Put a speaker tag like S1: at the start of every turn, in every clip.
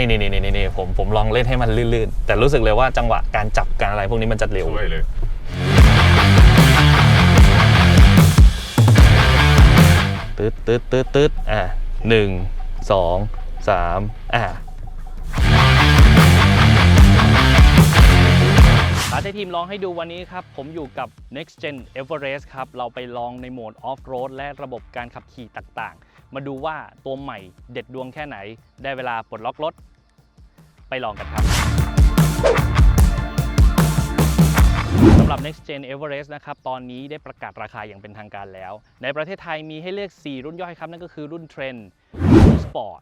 S1: นี่นี่นี่นี่นี่ผมผมลองเล่นให้มันลื่นๆ แต่รู้สึกเลยว่าจังหวะการจับการอะไรพวกนี้มันจะเร็ว
S2: ช่วยเลย
S1: ตืดตืดตืดตืดอะหนึ่งสองสามอะอาร์ตทีมลองให้ดูวันนี้ครับ ผมอยู่กับ Next Gen Everest ครับ เราไปลองในโหมด Off Road และระบบการขับขี่ต่างๆ มาดูว่าตัวใหม่เด็ดดวงแค่ไหน ได้เวลาปลดล็อกรถ ไปลองกันครับสำหรับ Next Gen Everest นะครับ ตอนนี้ได้ประกาศราคาอย่างเป็นทางการแล้ว ในประเทศไทยมีให้เลือก 4 รุ่นย่อยครับ นั่นก็คือรุ่น Trend รุ่น Sport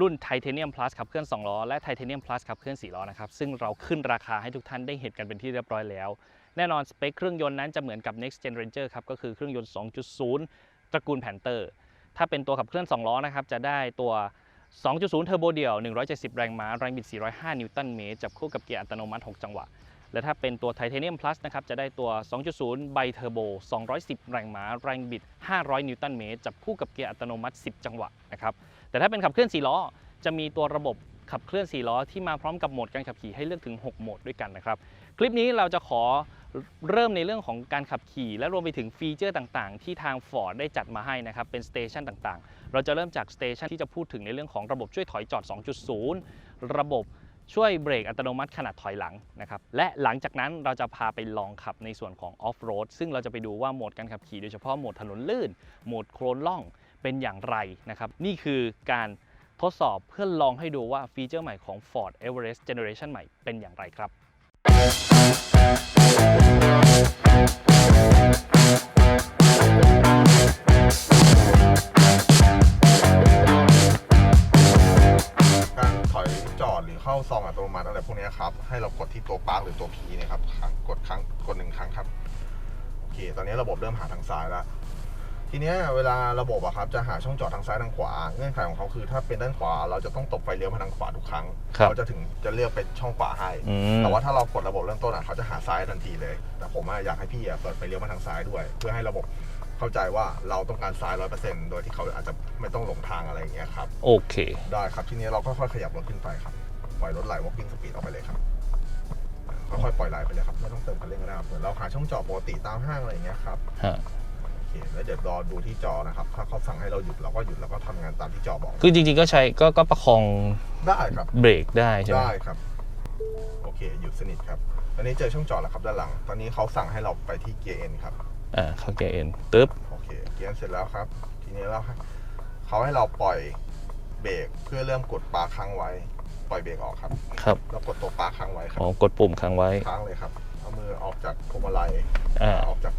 S1: รุ่น Titanium Plus ขับเคลื่อน 2 ล้อ และ Titanium Plus ขับเคลื่อน 4 ล้อนะครับ ซึ่งเราขึ้นราคาให้ทุกท่านได้เห็นกันเป็นที่เรียบร้อยแล้ว แน่นอนสเปคเครื่องยนต์นั้นจะเหมือนกับ Next Gen Ranger ครับ ก็คือเครื่องยนต์ 2.0 ตระกูล Panther ถ้าเป็นตัวขับเคลื่อน 2 ล้อนะครับ จะได้ตัว 2.0 เทอร์โบเดี่ยว 170 แรงม้า แรงบิด 405 นิวตันเมตร จับคู่กับเกียร์อัตโนมัติ 6 จังหวะ และถ้าเป็นตัว Titanium Plus นะครับ จะได้ตัว 2.0 ไบเทอร์โบ 210 แรงม้า แรงบิด 500 นิวตันเมตร จับคู่กับเกียร์อัตโนมัติ 10 จังหวะนะครับ แต่ถ้าเป็นขับเคลื่อน 4 ล้อ จะมีตัวระบบขับเคลื่อน 4 ล้อที่มาพร้อมกับโหมดการขับขี่ให้เลือกถึง 6 โหมดด้วยกันนะครับ คลิปนี้เราจะขอเริ่มในเรื่องของการขับขี่ และรวมไปถึงฟีเจอร์ต่างๆ ที่ทาง Ford ได้จัดมาให้นะครับเป็นสเตชันต่างๆ เราจะเริ่มจากสเตชันที่จะพูดถึงในเรื่องของระบบช่วยถอยจอด 2.0 ระบบช่วยเบรกอัตโนมัติขนาดถอยหลังนะครับและหลังจากนั้นเราจะพาไปลองขับในส่วนของออฟโรดซึ่งเราจะไปดูว่าโหมดการขับขี่โดยเฉพาะโหมดถนนลื่น โหมดโคลนล่องเป็นอย่างไรนะครับนี่คือการทดสอบเพื่อลองให้ดูว่าฟีเจอร์ใหม่ของ Ford Everest Generation ใหม่เป็นอย่างไรครับ
S2: การถอยจอดหรือเข้าซองอัตโนมัติอะไรพวกนี้ครับ ให้เรากดที่ตัวปาร์กหรือตัวพีนะครับกดครั้งกดหนึ่งครั้งครับ โอเค ตอนนี้ระบบเริ่มหาทางซ้ายแล้ว ทีเนี้ยเวลาระบบอะครับจะหาช่องจอดทางซ้ายทางขวา เงื่อนไขของเขาคือถ้าเป็นด้านขวา เราจะต้องตบไฟเลี้ยวมาทางขวาทุกครั้ง
S1: ครับ
S2: เขาจะถึงจะเลือกเป็นช่องขวาให้
S1: อืม
S2: แต่ว่าถ้าเรากดระบบเริ่มต้นอะเขาจะหาซ้ายทันทีเลย แต่ผมอะอยากให้พี่อะเปิดไฟเลี้ยวมาทางซ้ายด้วย เพื่อให้ระบบเข้าใจว่าเราต้องการซ้ายร้อยเปอร์เซ็นต์โดยที่เขาอาจจะไม่ต้องหลงทางอะไรอย่างเงี้ยครับ
S1: โอเค
S2: ได้ครับทีนี้เราก็ค่อยๆขยับรถขึ้นไปครับ ปล่อยรถไหล walking speed ออกไปเลยครับค่อยๆปล่อยไหลไปเลยครับไม่ต้องเติมคันเร่งก็ได้ครับเหมือนเราหาช่องจอดปกติตามห้างอะไรอย่างเงี้ยครับ
S1: ฮะ
S2: โอเค แล้วเดี๋ยวรอดูที่จอนะครับ ถ้าเขาสั่งให้เราหยุดเราก็หยุดแล้วก็ทำงานตามที่จอบอก
S1: คือจริงๆก็ใช้ก็ก็ประคอง
S2: ได้ครับ
S1: เบรกได้ใช่ไหม
S2: ได้ครับ โอเคหยุดสนิทครับตอนนี้เจอช่องจอดแล้วครับด้านหลัง ตอนนี้เขาสั่งให้เราไปที่เกียร์เอ็นครับ
S1: อ่าเข้าเกียร์เอ็นตึ๊บ
S2: โอเค เกียร์เสร็จแล้วครับ ทีนี้เราให้เขาให้เราปล่อยเบรกเพื่อเริ่มกดปลาค้างไว้ ปล่อยเบรกออกครับ
S1: ครับ
S2: แล้วกดตัวปลาค้างไว้ครับ
S1: อ๋อกดปุ่มค้างไว้
S2: ค้างเลยครับ เอามือออกจากพวงมาลัย
S1: อ่า
S2: ออกจาก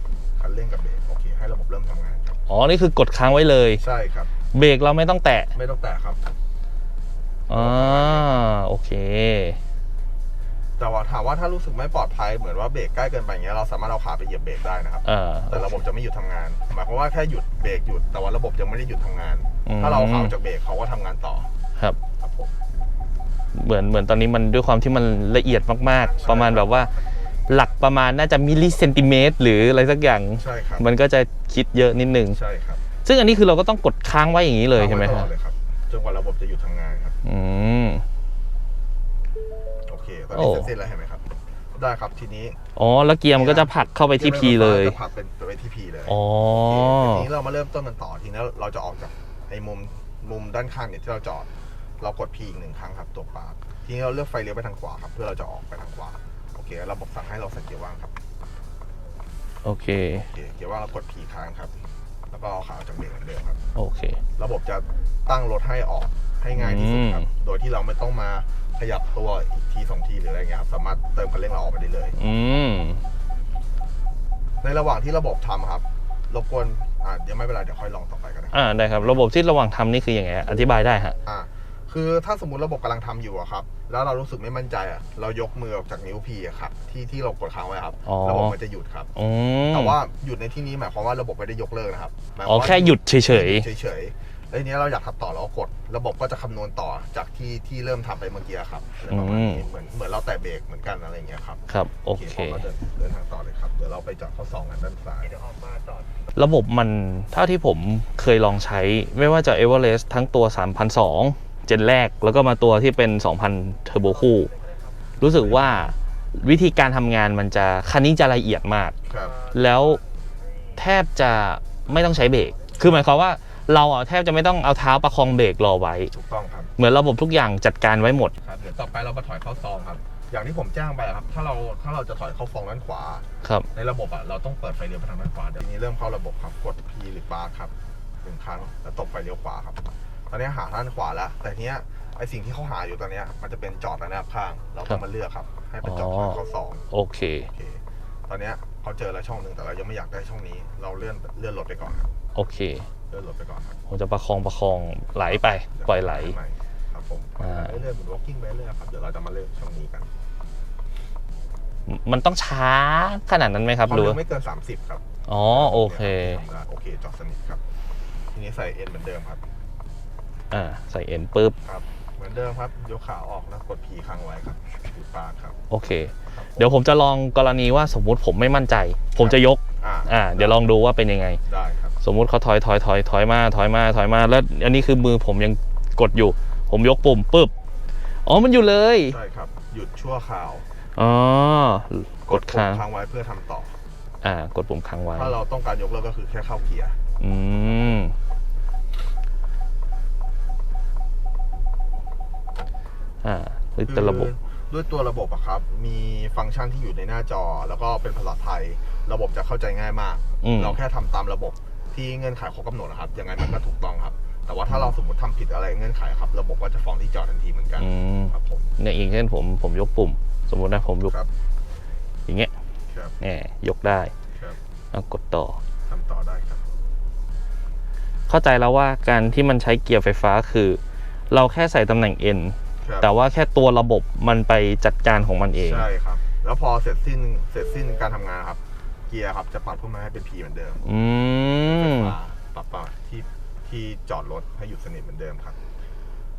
S2: คันเร่งกับเบรกโอเคให้ระบบเริ่มทำงานครับ
S1: อ๋อ นี่คือกดค้างไว้เลย
S2: ใช่ครับ
S1: เบรกเราไม่ต้องแตะ
S2: ไม่ต้องแตะครับ
S1: อ่าโอเค
S2: แต่ว่าถามว่าถ้ารู้สึกไม่ปลอดภัยเหมือนว่าเบรกใกล้เกินไปอย่างเงี้ยเราสามารถเอาขาไปเหยียบเบรกได้นะครับ
S1: อ่า
S2: แต่ระบบจะไม่หยุดทำงาน หมายความว่าแค่หยุดเบรกหยุดแต่ว่าระบบยังไม่ได้หยุดทำงาน
S1: อืม
S2: ถ้าเราเอาขาออกจากเบรกเขาก็ทำงานต่อ
S1: ครับ
S2: ครับผม
S1: เหมือนเหมือนตอนนี้มันด้วยความที่มันละเอียดมาก ๆ ประมาณแบบว่า หลักประมาณน่าจะมิลลิเซนติเมตรหรืออะไรสักอย่าง
S2: ใช่ครับ
S1: มันก็จะคิดเยอะนิดนึง
S2: ใช่ครับ
S1: ซึ่งอันนี้คือเราก็ต้องกดค้างไว้อย่างนี้เลยใช่ไหม
S2: อา
S1: ค
S2: ว้ต
S1: รับ
S2: ลอดเลยครับจนกว่าระบบจะหยุดทำงานครับ
S1: อืม
S2: โอเคตอนนี้
S1: โอ้
S2: เสร็จสิ้นแล้วเห็นไหมครับ ได้ครับทีนี้
S1: อ๋อแล้วเกียร์มันก็จะผลักเข้าไปที่ P เลย
S2: จะผลักเป็นไปที่ P เลย
S1: อ๋อ
S2: ทีนี้เรามาเริ่มต้นกันต่อทีนี้เราจะออกจากไอ้มุมมุมด้านข้างเนี่ยที่เราจอด เรากด P อีกหนึ่งครั้งครับตัวปาร์คทีนี้เราเลือกไฟเลี้ยวไปทางขวาครับเพื่อเราจะออกไปทางขวา โอเคระบบสั่งให้เราใส่เกียร์ว่างครับ
S1: โอเค
S2: โอเคเกียร์ว่างเรากด P ค้างครับ แล้วก็เอาขาออกจากเบรกเหมือนเดิมครับ
S1: โอเค
S2: ระบบจะตั้งรถให้ออกให้ง่ายที่สุดครับ
S1: อืม
S2: โดยที่เราไม่ต้องมาขยับตัวอีกทีสองทีหรืออะไรเงี้ยครับ สามารถเติมคันเร่งเราออกไปได้เลย
S1: อืม
S2: ในระหว่างที่ระบบทำครับ รบกวน อ่าเดี๋ยวไม่เป็นไร เดี๋ยวค่อยลองต่อไปกันนะ
S1: อ่าได้ครับ ระบบที่ระหว่างทำนี่คือยังไง อธิบายได้ฮะ
S2: อ่า คือถ้าสมมติระบบกำลังทำอยู่อะครับ แล้วเรารู้สึกไม่มั่นใจอะเรายกมือออกจากนิ้วพีอะครับที่ที่เรากดค้างไว้ครับ
S1: อ๋อ
S2: ระบบมันจะหยุดครับ
S1: อืม
S2: แต่ว่าหยุดในที่นี้หมายความว่าระบบไม่ได้ยกเลิกนะครับหมายวาม
S1: อ๋อ
S2: ว่า
S1: แค่หยุดเฉย
S2: เฉยๆแล้วทีนี้เราอยากทำต่อเราก็กด ระบบก็จะคำนวณต่อจากที่ที่เริ่มทำไปเมื่อกี้ครับอะไรประมาณนี้เหมือนเหมือนเราแตะเบรกเหมือนกันอะไรอย่างเงี้ยครับ
S1: ๆครับโอเค
S2: พราะเราเดินเดินทางต่อเลยครับเดี๋ยวเราไปจอดข้อสองกันด้านซ้าย
S1: ระบบมันเท่าที่ผมเคยลองใช้ไม่ว่าจะ Everest ทั้งตัว 3,002 เจนแรกแล้วก็มาตัวที่เป็น 2,000 เทอร์โบคู่ รู้สึกว่าวิธีการทำงานมันจะคันนี้จะละเอียดมาก
S2: ครับ
S1: แล้วแทบจะไม่ต้องใช้เบรก คือหมายความว่าเราอะแทบจะไม่ต้องเอาเท้าประคองเบรกรอไว้
S2: ถูกต้องครับ
S1: เหมือนระบบทุกอย่างจัดการไว้หมด
S2: ครับ เดี๋ยวต่อไปเรามาถอยเข้าซองครับ อย่างที่ผมแจ้งไปครับ ถ้าเราถ้าเราจะถอยเข้าฟองด้านขวา
S1: ครับ
S2: ในระบบอะ เราต้องเปิดไฟเลี้ยวไปทางด้านขวา เดี๋ยวทีนี้เริ่มเข้าระบบครับ กด P หรือปาร์ครับหนึ่งครั้ง แล้วตบไฟเลี้ยวขวาครับต อนนี้หาด้านขวาแล้ว แต่ทีเนี้ยไอสิ่งที่เขาหาอยู่ตอนเนี้ยมันจะเป็นจอดระนาบข้าง เราต้องมาเลือกครับ ให้เป็นจอดทางเข้าซอง
S1: โอเค
S2: โอเค ตอนเนี้ยเขาเจอแล้วช่องหนึ่งแต่เรายังไม่อยากได้ช่องนี้ เราเลื่อนเลื่อนรถไปก่อนครับ
S1: โอเค
S2: เลื่อนรถไปก่อนครับ
S1: ผมจะประคองประคองไหลไปปล่อยไหล
S2: ใม่ครับผม
S1: อ่า
S2: เรื่อยๆเหมือน walking ไปเรื่อยๆครับเดี๋ยวเราจะมาเลือกช่องนี้กัน
S1: มันต้องช้าขนาดนั้นไหมครับ
S2: ความ
S1: หรือ
S2: เร็
S1: ว่า
S2: วไม่เกิน30ครับ
S1: อ๋อโอเค
S2: ทำได้โอเคจอดสนิทครับทีนี้ใส่เอ็นเหมือนเดิมครับ
S1: อ่าใส่เอ็นปุ๊บ
S2: ครับเหมือนเดิมครับยกขาออกแล้วกด P ค้างไว้ครับหรือปาร์ครับ
S1: โอเค
S2: ครับ
S1: เดี๋ยวผมจะลองกรณีว่าสมมุติผมไม่มั่นใจ ผมจะยก
S2: อ่า
S1: อ่าเดี๋ยวลองดูว่าเป็นยังไง
S2: ได้ครับ
S1: สมมุติเขาถอยถอยถอยถอยมาถอยมาถอยมาแล้วอันนี้คือมือผมยังกดอยู่ ผมยกปุ่มปุ๊บอ๋อมันอยู่เลย
S2: ใช่ครับหยุดชั่วคราว
S1: อ๋อกด
S2: ปุ่
S1: ค้ามง
S2: ค้างไว้เพื่อทำต่อ
S1: อ่ากดปุ่มค้างไว้
S2: ถ้าเราต้องการยกเลิกก็คือแค่เข้าเกียร์
S1: อืม อ่าเฮ้ยแต่ระบบ
S2: คือด้วยตัวระบบอะครับ มีฟังก์ชันที่อยู่ในหน้าจอ แล้วก็เป็นภาษาไทย ระบบจะเข้าใจง่ายมาก
S1: อืม
S2: เราแค่ทำตามระบบที่เงื่อนไขเขากำหนดนะครับ ยังไงมันก็ถูกต้องครับ แต่ว่าถ้าเราสมมติทำผิดอะไรเงื่อนไขครับ ระบบก็จะฟ้องที่จอทันทีเหมือนกัน
S1: อืม
S2: ครับผม
S1: เนี่ยอย่างเช่นผมผมยกปุ่ม สมมุตินะผมยก
S2: ครับ
S1: อย่างเงี้ย
S2: ครับ
S1: แหมยกได้
S2: ครับ
S1: เอากดต่อ
S2: ทำต่อได้ครับ
S1: เข้าใจแล้วว่าการที่มันใช้เกียร์ไฟฟ้าคือ เราแค่ใส่ตำแหน่ง N
S2: ครับ
S1: แต่ว่าแค่ตัวระบบมันไปจัดการของมันเอง
S2: ใช่ครับ แล้วพอเสร็จสิ้นเสร็จสิ้นการทำงานครับ เกียร์ครับจะปรับขึ้นมาให้เป็น P เหมือนเดิม
S1: อืม
S2: ปรับปรับปรับที่ที่จอดรถให้หยุดสนิทเหมือนเดิมครับ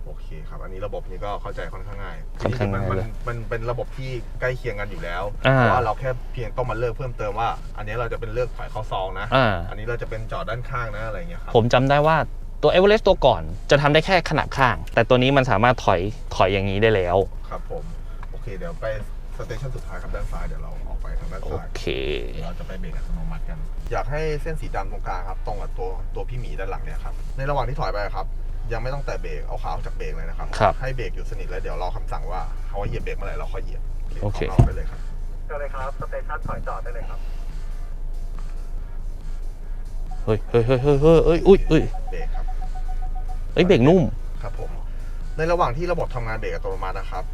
S2: โอเคครับ อันนี้ระบบนี้ก็เข้าใจค่อนข้างง่าย
S1: ค่อนข้างง่าย
S2: มัน
S1: เลย
S2: มันมันเป็นระบบที่ใกล้เคียงกันอยู่แล้ว
S1: อ่า
S2: เพราะว่าเราแค่เพียงต้องมาเลือกเพิ่มเติมว่า อันนี้เราจะเป็นเลือกถอยเข้าซองนะ
S1: อ่า
S2: อันนี้เราจะเป็นจอดด้านข้างนะอะไรอย่างเงี้ยครับ
S1: ผมจำได้ว่า ตัว e v e r e s t ตัวก่อนจะทำได้แค่ขนาดข้าง แต่ตัวนี้มันสามารถถอยถอยอย่างนี้ได้แล้ว
S2: ครับผม โอเค เดี๋ยวไปสเตชันสุดท้ายครับด้านซ้ายเดี๋ยวเราออกไปทางด้าน
S1: โอ
S2: ซ้าย
S1: เค
S2: เราจะไปเบรกอัตโนมัติกัน อยากให้เส้นสีดำตรงกลางครับ ตรงกับตัวตัวพี่หมีด้านหลังเนี่ยครับ ในระหว่างที่ถอยไปครับยังไม่ต้องแตะเบรกเอาขาออกจากเบรกเลยนะครับ
S1: ครับ
S2: ให้เบรกอยู่สนิทแล้วเดี๋ยวรอคำสั่งว่าเขาว่าเหยียบเบรกเมื่อไหร่เราค่อยเหยียบ
S1: โอเคา
S2: ไปเลยครับ
S3: เชิญเลยครับสเตชันถอยจอดได้เลยครับ
S1: เฮ้ยเฮ้ยเฮ้ยเฮ้ยเฮ้ยเฮ้ยอุ้ยอุ้ย
S2: เบรกครับ
S1: เอ้ยเบรกนุ่ม
S2: ครับผม ในระหว่างที่ระบบทำงานเบรกอัตโนมัตินะครับ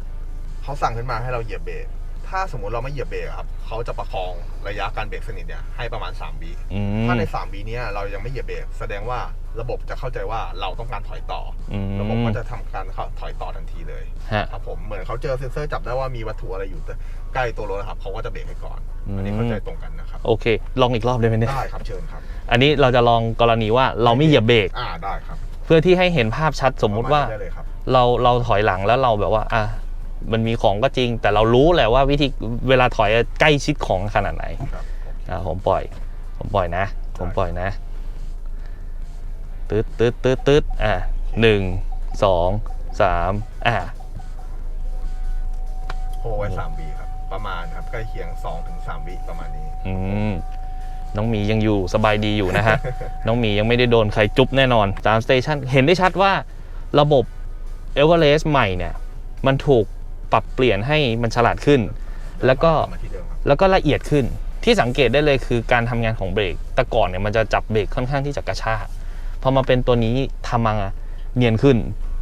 S2: เขาสั่งขึ้นมาให้เราเหยียบเบรก ถ้าสมมุติเราไม่เหยียบเบรกครับเขาจะประคองระยะการเบรกสนิทเนี่ยให้ประมาณ3วิ
S1: อืม
S2: ถ้าใน3วิเนี้ยเรายังไม่เหยียบเบรกแสดงว่าระบบจะเข้าใจว่าเราต้องการถอยต่อ
S1: อื
S2: อ
S1: ม
S2: ระบบก็จะทำการเข้าถอยต่อทันทีเลย
S1: ฮะ
S2: ครับผมเหมือนเขาเจอเซ็นเซอร์จับได้ว่ามีวัตถุอะไรอยู่ใกล้ตัวรถนะครับเขาก็จะเบรกให้ก่อน อันนี้
S1: อืม
S2: เข้าใจตรงกันนะครับ
S1: โอเค ลองอีกรอบได้ไหมเนี่ย
S2: ได้ครับเชิญครับ
S1: อันนี้เราจะลองกรณีว่าเราไม่เหยียบเบรก
S2: อ่าได้ครับ
S1: เพื่อที่ให้เห็นภาพชัดสมมุติว่า
S2: ประณนี้ได้เลยครับ
S1: เราเราถอยหลังแล้วเราแบบว่า อะมันมีของก็จริง แต่เรารู้แหละว่าวิธีเวลาถอยอะใกล้ชิดของขนาดไหน
S2: ครับ
S1: อะผมปล่อย ผมปล่อยนะ ผมปล่อยนะตืดตืดตืดตืดอะหนึ่งสองสามอะ
S2: โฮไว้3วิครับ ประมาณครับใกล้เคียง2ถึง3วิประมาณนี้
S1: อืม น้องหมียังอยู่สบายดีอยู่นะฮะ น้องหมียังไม่ได้โดนใครจุ๊บแน่นอนตามสเตชันเห็นได้ชัดว่าระบบ e v e r e s t ใหม่เนี่ย มันถูกปรับเปลี่ยนให้มันฉลาดขึ้น แล้วก็
S2: มาที่เดิมครับ
S1: แล้วก็ละเอียดขึ้นที่สังเกตได้เลยคือการทำงานของเบรก แต่ก่อนเนี่ยมันจะจับเบรกค่อนข้างที่จะกระชากพอมาเป็นตัวนี้ทำมาเนียนขึ้น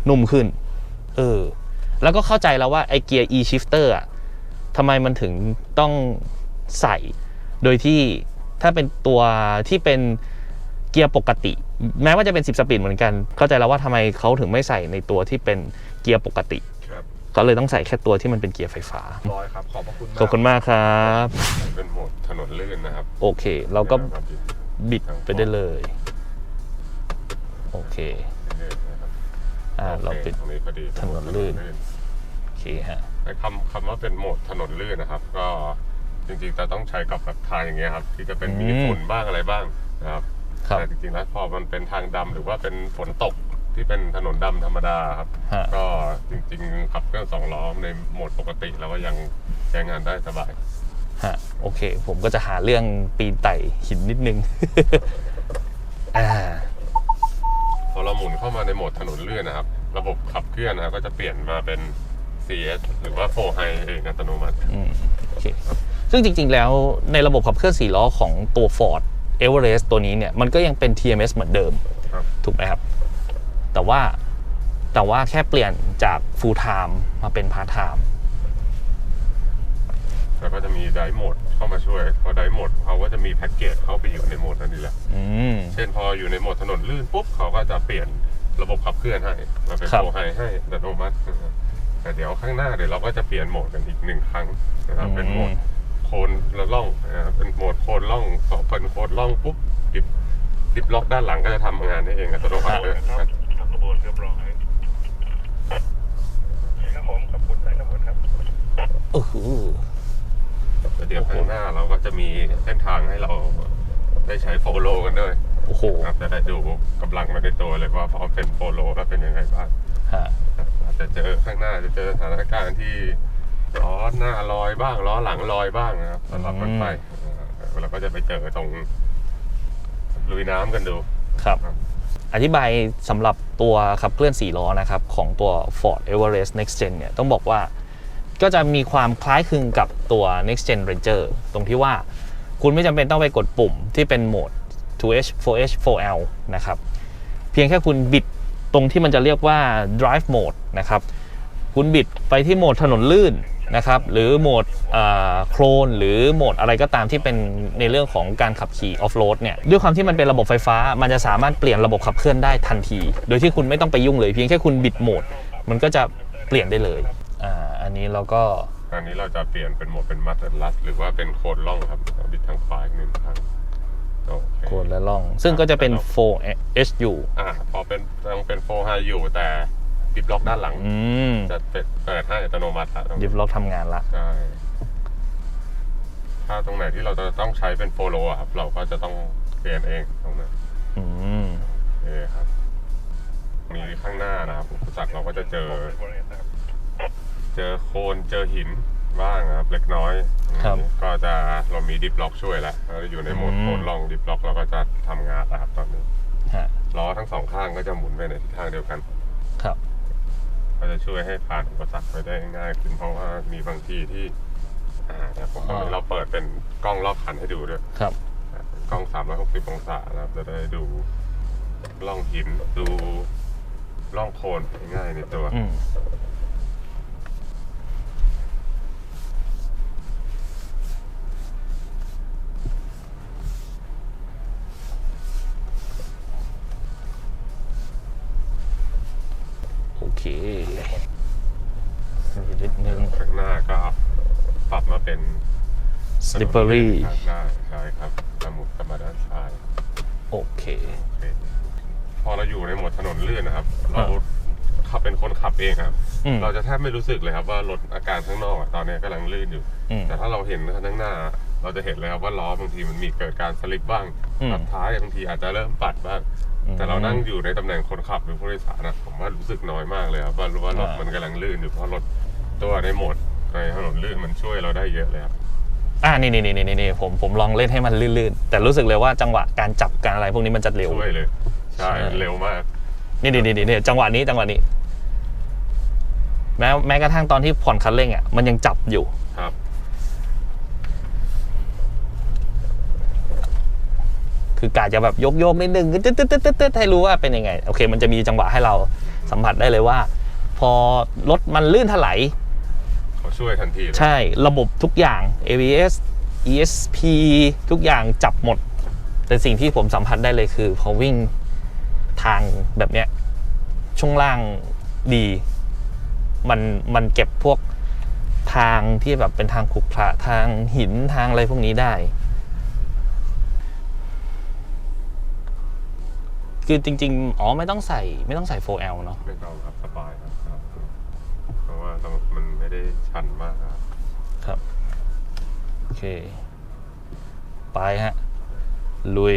S1: นุ่มขึ้น เออ แล้วก็เข้าใจแล้วว่าไอเกียร์ e shifter อะทำไมมันถึงต้องใส่ โดยที่ ถ้าเป็นตัวที่เป็นเกียร์ปกติ แม้ว่าจะเป็น 10 สปีดเหมือนกัน เข้าใจแล้วว่าทำไมเขาถึงไม่ใส่ในตัวที่เป็นเกียร์ปกติ
S2: ครับ
S1: เขาเลยต้องใส่แค่ตัวที่มันเป็นเกียร์ไฟฟ้า
S2: ร้อยครับ ขอบพระคุณมาก
S1: ขอบคุณมากครับ
S4: เป็นโหมดถนนลื่นนะครับ
S1: โอเค เราก็
S4: นะครับ
S1: บิดไปได้เลย โอเค
S4: ลื่นนะครับ
S1: อ่าเรา
S4: โอค
S1: ปิด
S4: ตรงนี้พอดี
S1: ถนนลื่นโอเคฮะ
S4: ไอ้คำคำว่าเป็นโหมดถนนลื่นนะครับ ก็ จริงๆจะต้องใช้กับแบบทางอย่างเงี้ยครับ ที่จะเป็น
S1: อืม
S4: มีฝุ่นบ้างอะไรบ้างนะครับ
S1: ครับ
S4: แต่จริงๆแล้วพอมันเป็นทางดำหรือว่าเป็นฝนตกที่เป็นถนนดำธรรมดาครับ
S1: ฮะ
S4: ก็จริงๆขับเครื่องสองล้อในโหมดปกติแล้วก็ยังใช้งานได้สบาย
S1: ฮะโอเค ผมก็จะหาเรื่องปีนไต่หินนิดนึง อ่า
S4: พอเราหมุนเข้ามาในโหมดถนนลื่นนะครับ ระบบขับเคลื่อนนะครับก็จะเปลี่ยนมาเป็น CS หรือว่า 4 High เองอัตโนมัติ
S1: อืม โอเค ซึ่งจริง ๆ แล้วในระบบขับเคลื่อน4ล้อของตัว Ford Everest ตัวนี้เนี่ยมันก็ยังเป็น TMS เหมือนเดิม
S4: ครับ
S1: ถูกไหมครับ แต่ว่าแต่ว่าแค่เปลี่ยนจาก full time มาเป็น part time
S4: แล้วก็จะมีไดโหมดเข้ามาช่วย พอไดโหมดเขาก็จะมีแพ็กเกจเข้าไปอยู่ในโหมดนั้นนี่แหละ
S1: อืม
S4: เช่นพออยู่ในโหมดถนนลื่นปุ๊บเขาก็จะเปลี่ยนระบบขับเคลื่อนให้มาเป็น
S1: ครับ
S4: โฟไฮให้อัตโนมัตินะครับแต่เดี๋ยวข้างหน้าเดี๋ยวเราก็จะเปลี่ยนโหมดกันอีกหนึ่งครั้งนะครับเป็นโหมดโคนละล่องเป็นโหมดโคนล่องสองเป็นโคนล่องปุ๊บดิบดิบล็อกด้านหลังก็จะทำงานได้เองอัตโนมัติเลยครับ
S3: ขับขบวนเรียบร้อยครับผมขอบคุณสายขบวนครับ
S1: โอ้โห
S4: เดี๋ยวข้างหน้าเราก็จะมีเส้นทางให้เราได้ใช้โฟโลกันด้วย
S1: โอ้โห
S4: ครับจะได้ดูกำลังมาในตัวเลยว่าพอเป็นโฟโลแล้วเป็นยังไงบ้าง
S1: ฮะ
S4: อาจจะเจอข้างหน้าจะเจอสถานการณ์ที่ หน้าลอยบ้างล้อหลังลอยบ้างนะครับสำหรับรถไฟเราก็จะไปเจอตรงลุยน้ำกันดู
S1: ครับ
S4: ครับ
S1: อธิบายสำหรับตัวขับเคลื่อน4ล้อนะครับของตัว Ford Everest Next Gen เนี่ยต้องบอกว่าก็จะมีความคล้ายคลึงกับตัว Next Gen Ranger ตรงที่ว่าคุณไม่จำเป็นต้องไปกดปุ่มที่เป็นโหมด 2H 4H 4L นะครับ เพียงแค่คุณบิดตรงที่มันจะเรียกว่า drive mode นะครับ คุณบิดไปที่โหมดถนนลื่น นะครับหรือโหมดโคลนหรือโหมดอะไรก็ตามที่เป็นในเรื่องของการขับขี่ออฟโรดเนี่ยด้วยความที่มันเป็นระบบไฟฟ้า มันจะสามารถเปลี่ยนระบบขับเคลื่อนได้ทันที โดยที่คุณไม่ต้องไปยุ่งเลยเพียงแค่คุณบิดโหมด มันก็จะเปลี่ยนได้เลยอ่าอันนี้เราก็
S4: อันนี้เราจะเปลี่ยนเป็นโหมดเป็นมัตเตอร์ลัสหรือว่าเป็นโคดล่องครับบิดทางขวาอีกหนึ่งครั้งโอเค
S1: โคนและล่อง ซึ่งก็จะเป็น 4HU
S4: อ่าพอเป็นยังเป็นโฟไฮอยู่แต่ ดิบล็อกด้านหลัง
S1: อืม
S4: จะเป็นเปิดให้อัตโนมัติครับ
S1: ดิฟล็อกทำงานละ
S4: ใช่ถ้าตรงไหนที่เราจะต้องใช้เป็นโฟโลอะครับ เราก็จะต้องเปลี่ยนเองตรงนั้น
S1: อืม
S4: โอเคครับมีข้างหน้านะครับอุปสรรคเราก็จะเจอ เจอโคลนเจอหินบ้างนะครับ เล็กน้อย
S1: ครับ
S4: ก็จะเรามีดิฟล็อกช่วยแล้วเราอยู่ในโหมด
S1: อืม
S4: โคลนลองดิฟล็อกเราก็จะทำงานแล้วครับตอนนี้
S1: ฮะ
S4: ล้อทั้งสองข้างก็จะหมุนไปในทิศทางเดียวกัน
S1: ครับ
S4: ก็จะช่วยให้ผ่านอุปสรรคไปได้ง่ายขึ้นเพราะว่ามีบางที่ที่อ่าแต่ผมตอนนี้เราเปิดเป็นกล้องรอบคันให้ดูด้วย
S1: ครับ
S4: กล้อง 360 องศานะครับ จะได้ดูล่องหินดูล่องโคลนง่ายๆในตัว
S1: อืม slippery
S4: ได้ใช่ครับสมุดกลับมาด้านซ้าย
S1: โอเค
S4: โอเคพอเราอยู่ในโหมดถนนลื่นนะครับ เราขับเป็นคนขับเองครับ
S1: อืม
S4: เราจะแทบไม่รู้สึกเลยครับว่ารถอาการข้างนอกอะตอนนี้กำลังลื่นอยู่
S1: อืม
S4: แต่ถ้าเราเห็นข้างหน้า เราจะเห็นเลยครับว่าล้อบางทีมันมีเกิดการสลิปบ้าง
S1: อืม
S4: ปัดท้ายบางทีอาจจะเริ่มปัดบ้าง
S1: อืม
S4: แต่เรานั่งอยู่ในตำแหน่งคนขับหรือผู้โดยสารนะผมว่ารู้สึกน้อยมากเลยครับว่ารู้ว่ารถ
S1: อ่ามั
S4: มันกำลังลื่นอยู่เพราะรถตัวในโหมดในถนนลื่นมันช่วยเราได้เยอะเลยครับ
S1: อ่านี่นี่นี่นี่นี่ผมผมลองเล่นให้มันลื่นๆ แต่รู้สึกเลยว่าจังหวะการจับการอะไรพวกนี้มันจะเร็ว
S4: ช่วยเลยใช่
S1: ใช่
S4: เร็วมาก
S1: นี่นี่นี่นี่จังหวะนี้จังหวะนี้ แม้แม้กระทั่งตอนที่ผ่อนคันเร่งอะมันยังจับอยู่
S4: ครับ
S1: คือกาจะแบบยกโยกนิดนึงตึ๊ดตึ๊ดตึ๊ดตึ๊ดตึ๊ดให้รู้ว่าเป็นยังไง โอเค มันจะมีจังหวะให้เราสัมผัสได้เลยว่า พอรถมันลื่นถลาย
S4: เขา ช่วยทันทีเลย
S1: ใช่ระบบทุกอย่าง ABS ESP ทุกอย่างจับหมด แต่สิ่งที่ผมสัมผัสได้เลยคือ พอวิ่งทางแบบเนี้ยช่วงล่างดี มันมันเก็บพวกทางที่แบบเป็นทางขรุขระทางหินทางอะไรพวกนี้ได้ คือจริง ๆ อ๋อไม่ต้องใส่ไม่ต้องใส่ 4L เนาะ
S4: ไม่ต้องครับสบายครับค รับเพราะว่าเรามันไม่ได้ชันมากครับ
S1: ครับ โอเค ไปฮะ ลุย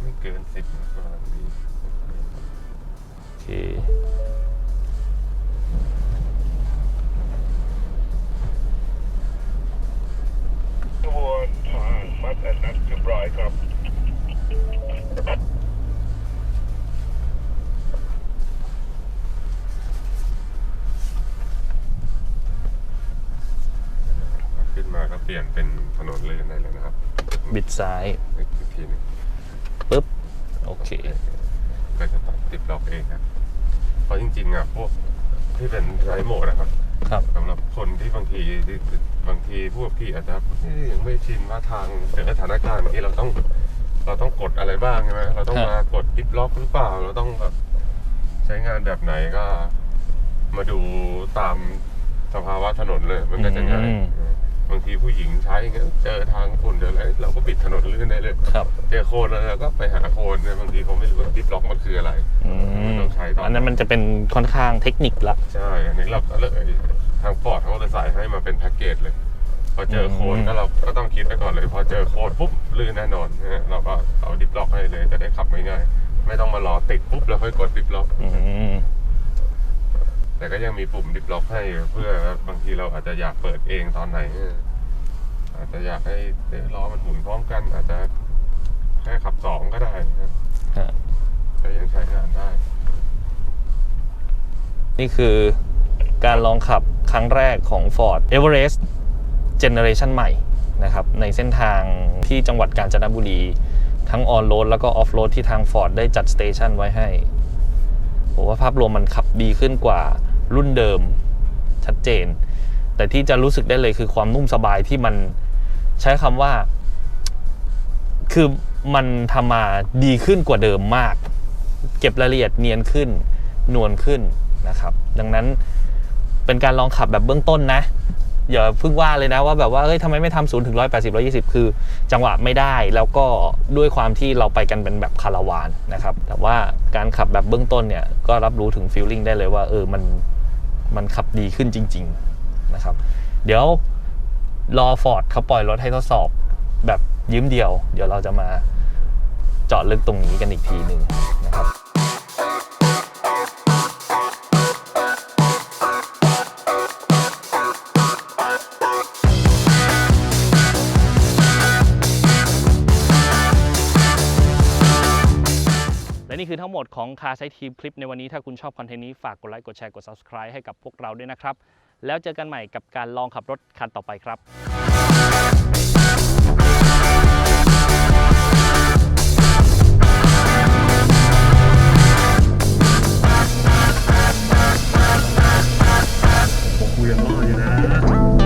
S4: ไม่เกินสิบกว่านาที
S1: เค
S3: ขบวนทางมัดแอนนัทเรียบร้อยครับ
S4: ลี่ยนเป็นถนนลื่นได้เลยนะครับ
S1: บิดซ้าย
S4: อีกทีหนึง
S1: ปุ๊บ โอเค
S4: ก็จะตัดติดล็อกเองครับเพราะจริงๆอะพวกที่เป็นไรโหมดนะครับ
S1: ครับ
S4: สำหรับคนที่บางทีบางทีพวกพี่อาจจะเอ๊ะยังไม่ชินว่าทางเจอสถานการณ์บางทีเราต้อง เราต้องกดอะไรบ้างใช่ไหมเราต้อง
S1: ครับ
S4: มากดดิฟล็อกหรือเปล่า เราต้องแบบใช้งานแบบไหนก็ มาดูตามสภาวะถนนเลย มันก็จะง่าย
S1: อืม
S4: เออ บางทีผู้หญิงใช้อย่างเงี้ยเจอทางฝุ่นเจออะไรเราก็ปิดถนนลื่นได้เลย
S1: ครับ
S4: เจอโคลนแล้วเราก็ไปหาโคลนเนี่ยบางทีเขาไม่รู้ว่าดิฟล็อกมันคืออะไร
S1: อืม
S4: ต้องใช้ตอน
S1: อันนั้นมันจะเป็นค่อนข้างเทคนิคละ
S4: ใช่อันนี้เราก็เลยทางฟอร์ดเขาก็เลยใส่ให้มาเป็นแพ็กเกจเลย พอเจอโคลน
S1: อืม
S4: ก็เราก็ต้องคิดไปก่อนเลย พอเจอโคลนปุ๊บลื่นแน่นอนนะฮะเราก็เอาดิฟล็อกให้เลยจะได้ขับง่ายๆไม่ต้องมารอติดปุ๊บแล้วค่อยกดดิฟล็อก
S1: อืม
S4: แต่ก็ยังมีปุ่มดิฟล็อกให้เพื่อบางทีเราอาจจะอยากเปิดเองตอนไหน อาจจะอยากให้ล้อมันหมุนพร้อมกัน อาจจะแค่ขับสองก็ได้นะ
S1: ฮะ
S4: ก็ยังใช้งานได้
S1: นี่คือการลองขับครั้งแรกของ Ford Everest Generation ใหม่นะครับ ในเส้นทางที่จังหวัดกาญจนบุรี ทั้งออนโรดแล้วก็ออฟโรดที่ทาง Ford ได้จัดสเตชันไว้ให้ผมว่าภาพรวมมันขับดีขึ้นกว่า รุ่นเดิมชัดเจน แต่ที่จะรู้สึกได้เลยคือความนุ่มสบายที่มันใช้คำว่า คือมันทำมาดีขึ้นกว่าเดิมมาก เก็บรายละเอียดเนียนขึ้น นวลขึ้นนะครับ ดังนั้นเป็นการลองขับแบบเบื้องต้นนะอย่าเพิ่งว่าเลยนะว่าแบบว่าเฮ้ยทำไมไม่ทำศูนย์ถึงร้อยแปดสิบร้อยี่สิบคือ จังหวะไม่ได้แล้วก็ด้วยความที่เราไปกันเป็นแบบคาราวานนะครับ แต่ว่าการขับแบบเบื้องต้นเนี่ย ก็รับรู้ถึงฟีลลิ่งได้เลยว่า เออมัน มันขับดีขึ้นจริง ๆนะครับ เดี๋ยวรอฟอร์ดเขาปล่อยรถให้ทดสอบแบบยืมเดียว เดี๋ยวเราจะมาเจาะลึกตรงนี้กันอีกทีหนึ่งนะครับ คือทั้งหมดของคาไซทีมคลิปในวันนี้ถ้าคุณชอบคอนเทนต์นี้ฝากกดไลค์กดแชร์กด Subscribe ให้กับพวกเราด้วยนะครับ แล้วเจอกันใหม่กับการลองขับรถคันต่อไปครับ我忽然落下来。